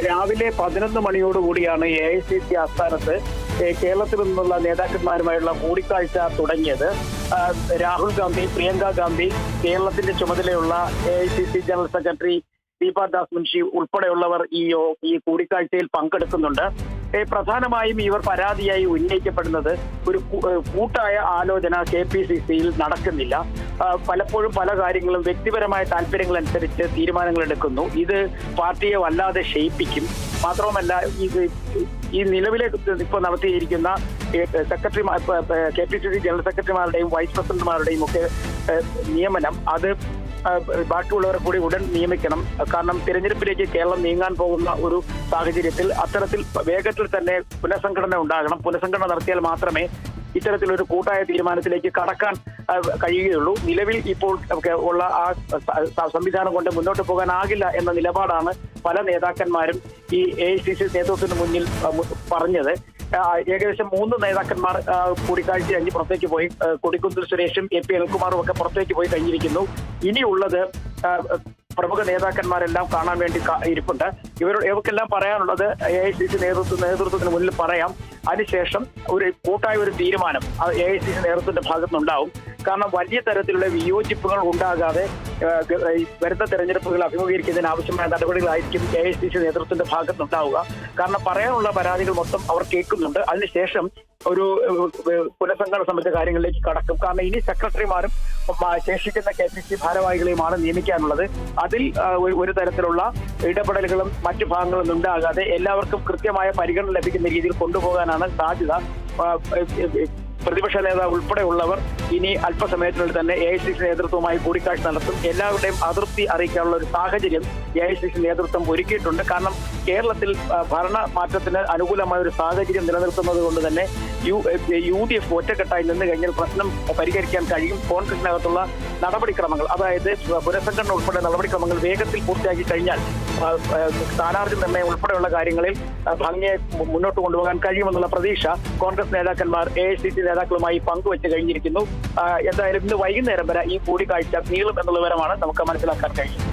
രാവിലെ പതിനൊന്ന് മണിയോടുകൂടിയാണ് എ ഐ സി സി ആസ്ഥാനത്ത് കേരളത്തിൽ നിന്നുള്ള നേതാക്കന്മാരുമായുള്ള കൂടിക്കാഴ്ച തുടങ്ങിയത്. രാഹുൽ ഗാന്ധി പ്രിയങ്ക ഗാന്ധി കേരളത്തിന്റെ ചുമതലയുള്ള A I C C general secretary Deepa Das Munshi ഉൾപ്പെടെയുള്ളവർ ഈ ഈ കൂടിക്കാഴ്ചയിൽ പങ്കെടുക്കുന്നുണ്ട്. പ്രധാനമായും ഇവർ പരാതിയായി ഉന്നയിക്കപ്പെടുന്നത് ഒരു കൂട്ടായ ആലോചന കെ പി സി സിയിൽ നടക്കുന്നില്ല. പലപ്പോഴും പല കാര്യങ്ങളും വ്യക്തിപരമായ താല്പര്യങ്ങൾ അനുസരിച്ച് തീരുമാനങ്ങൾ എടുക്കുന്നു ഇത് പാർട്ടിയെ വല്ലാതെ ക്ഷയിപ്പിക്കും. മാത്രവുമല്ല ഇത് ഈ നിലവിലെ ഇപ്പോൾ നടത്തിയിരിക്കുന്ന secretary K P C C general സെക്രട്ടറിമാരുടെയും vice പ്രസിഡന്റുമാരുടെയും ഒക്കെ നിയമനം അത് ബാക്കിയുള്ളവരെ കൂടി ഉടൻ നിയമിക്കണം. കാരണം തിരഞ്ഞെടുപ്പിലേക്ക് കേരളം നീങ്ങാൻ പോകുന്ന ഒരു സാഹചര്യത്തിൽ അത്തരത്തിൽ വേഗത്തിൽ തന്നെ പുനഃസംഘടന ഉണ്ടാകണം. പുനഃസംഘടന നടത്തിയാൽ മാത്രമേ ഇത്തരത്തിലൊരു കൂട്ടായ തീരുമാനത്തിലേക്ക് കടക്കാൻ കഴിയുകയുള്ളൂ. നിലവിൽ ഇപ്പോൾ ഉള്ള ആ സംവിധാനം കൊണ്ട് മുന്നോട്ട് പോകാനാകില്ല എന്ന നിലപാടാണ് പല നേതാക്കന്മാരും ഈ എ ഐ സി സി നേതൃത്വത്തിന് മുന്നിൽ പറഞ്ഞത്. ഏകദേശം മൂന്ന് നേതാക്കന്മാർ കൂടിക്കാഴ്ച കഴിഞ്ഞ് പുറത്തേക്ക് പോയി. കൊടിക്കുന്നിൽ സുരേഷും എ പി അനിൽകുമാറും ഒക്കെ പുറത്തേക്ക് പോയി കഴിഞ്ഞിരിക്കുന്നു. ഇനിയുള്ളത് പ്രമുഖ നേതാക്കന്മാരെല്ലാം കാണാൻ വേണ്ടി ഇരിപ്പുണ്ട്. ഇവരോട് ഇവർക്കെല്ലാം പറയാനുള്ളത് എ ഐ സി സി നേതൃത്വ നേതൃത്വത്തിന് മുന്നിൽ പറയാം. അതിനുശേഷം ഒരു കൂട്ടായ ഒരു തീരുമാനം എ ഐ സി സി നേതൃത്വത്തിന്റെ ഭാഗത്തുനിന്നുണ്ടാവും. കാരണം വലിയ തരത്തിലുള്ള വിയോജിപ്പുകൾ ഉണ്ടാകാതെ വരുന്ന തെരഞ്ഞെടുപ്പുകൾ അഭിമുഖീകരിക്കുന്നതിന് ആവശ്യമായ നടപടികളായിരിക്കും എ ഐ സി സി നേതൃത്വത്തിന്റെ ഭാഗത്തുണ്ടാവുക കാരണം പറയാനുള്ള പരാതികൾ മൊത്തം അവർ കേൾക്കുന്നുണ്ട്. അതിനുശേഷം ഒരു പുനഃസംഘടന സംബന്ധിച്ച കാര്യങ്ങളിലേക്ക് കടക്കും. കാരണം ഇനി സെക്രട്ടറിമാരും ശേഷിക്കുന്ന കെ പി സി ഭാരവാഹികളെയുമാണ് നിയമിക്കാനുള്ളത്. അതിൽ ഒരു- തരത്തിലുള്ള ഇടപെടലുകളും മറ്റു ഭാഗങ്ങളും ഉണ്ടാകാതെ എല്ലാവർക്കും കൃത്യമായ പരിഗണന ലഭിക്കുന്ന രീതിയിൽ കൊണ്ടുപോകാനാണ് സാധ്യത. പ്രതിപക്ഷ നേതാവ് ഉൾപ്പെടെയുള്ളവർ ഇനി അല്പസമയത്തിനുള്ളിൽ തന്നെ എ ഐ സി സി നേതൃത്വവുമായി കൂടിക്കാഴ്ച നടത്തും. എല്ലാവരുടെയും അതൃപ്തി അറിയിക്കാനുള്ള ഒരു സാഹചര്യം എ ഐ സി സി നേതൃത്വം ഒരുക്കിയിട്ടുണ്ട്. കാരണം കേരളത്തിൽ ഭരണ മാറ്റത്തിന് അനുകൂലമായ ഒരു സാഹചര്യം നിലനിർത്തുന്നത് കൊണ്ട് തന്നെ യു യു ഡി എഫ് ഒറ്റക്കെട്ടായി നിന്ന് കഴിഞ്ഞാൽ പ്രശ്നം പരിഹരിക്കാൻ കഴിയും. കോൺഗ്രസിനകത്തുള്ള നടപടിക്രമങ്ങൾ അതായത് പുനഃസംഘടന ഉൾപ്പെടെ നടപടിക്രമങ്ങൾ വേഗത്തിൽ പൂർത്തിയാക്കി കഴിഞ്ഞാൽ സ്ഥാനാർത്ഥി നിർണയം ഉൾപ്പെടെയുള്ള കാര്യങ്ങളിൽ ഭംഗിയെ മുന്നോട്ട് കൊണ്ടുപോകാൻ കഴിയുമെന്നുള്ള പ്രതീക്ഷ കോൺഗ്രസ് നേതാക്കന്മാർ എ ഐ സി സി നേതാക്കളുമായി പങ്കുവച്ച് കഴിഞ്ഞിരിക്കുന്നു. എന്തായാലും ഇന്ന് വൈകുന്നേരം വരെ ഈ കൂടിക്കാഴ്ച നീളും എന്നുള്ള വിവരമാണ് നമുക്ക് മനസ്സിലാക്കാൻ കഴിയുന്നത്.